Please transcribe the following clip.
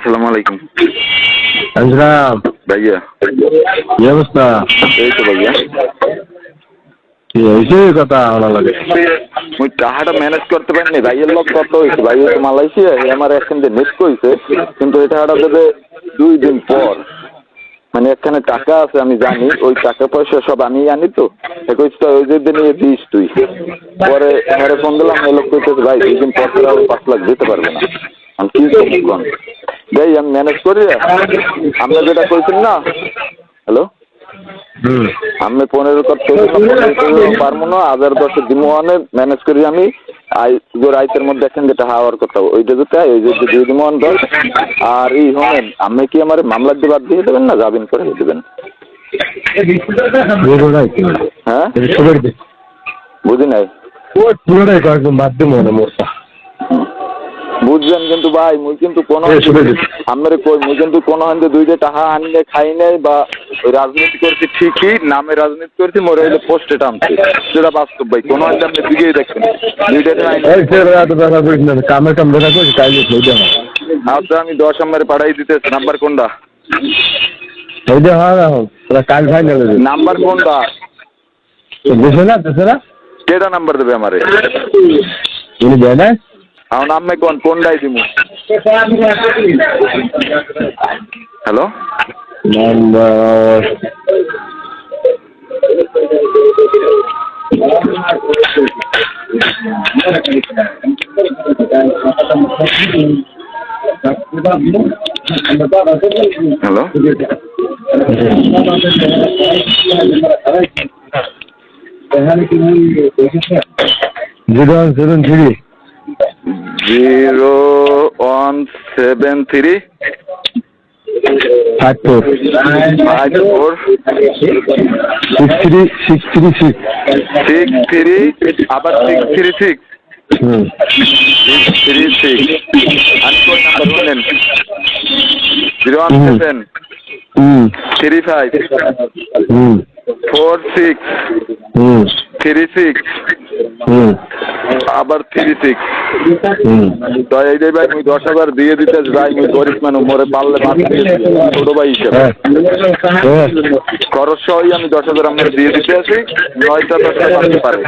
আসসালামু আলাইকুম। আসলাম ভাইয়া। কি অবস্থা? এই তো ভাইয়া। কি হয়েছে কথা আমার লাগে? মুই টাকাটা ম্যানেজ করতে পারিনি ভাইয়ের লোক কত হয়েছে। ভাই তো মালয়েশিয়া আমার একখান কইছে। কিন্তু এই টাকাটা দেবে দুই দিন পর। মানে এখানে টাকা আছে আমি জানি ওই টাকা পয়সা সব আমি জানি তো। এ কইছে তো ওই যে নিয়ে দিস তুই। পরে ঘরে ফোন দিলাম এই লোক কইতেছে ভাই দুই দিন পর পাঁচ লাখ দিতে পারবে না। আমি কি করব যাই আমি ম্যানেজ করি। আমরা যেটা কইছেন না? হ্যালো আমি পনেরো পারব না হাজার দশে দিমো অনে ম্যানেজ করি আমি। আই মধ্যে এখন যেটা হাওয়ার কথা ওইটা যেতে ওই যে দিয়ে দিমো দশ আর এই হমেন আপনি কি আমার মামলার দিয়ে বাদ দিয়ে দেবেন না যাবেন করে দেবেন? হ্যাঁ? বুঝি নাই। পুরোটাই বাদ দিব না মোরটা বুঝছেন কিন্তু ভাই মুই কিন্তু কোনো এ, আমার কই মুই কিন্তু কোনো হান্দে দুইটা টাকা আনলে খাই নাই বা রাজনীতি করছি ঠিকই নামে রাজনীতি করছি মোরে হইলে পোস্টে টানছি। যেটা বাস্তব ভাই কোনো হান্দে আপনি দিকেই দেখবেন দুইটা কাম দেখা আচ্ছা আমি দশ নম্বরে পাঠাই দিতেছি নাম্বার কোনটা? হয়ে হ্যাঁ তোরা ফাইনাল নাম্বার কোনটা? বুঝে না দেশেরা কেটা নাম্বার দেবে আমারে? উনি দেয় না আমার নামে কোন কোনটাই দিমু? Hello hello zero seven three zero one seven three five four five four six three six three six six three আবার six three six six three six আর কোন নাম্বার বলেন zero one seven three five four six three six আবার three six তো এই যে ভাই মুই দশ হাজার দিয়ে দিতে যাই মুই গরিব মানুষ মরে পারলে বাদ দিয়ে ছোট ভাই হিসেবে। হ্যাঁ। হ্যাঁ। খরচ সহই আমি দশ হাজার আপনার দিয়ে দিতে আছি নয়টা দশটা পারতে পারে।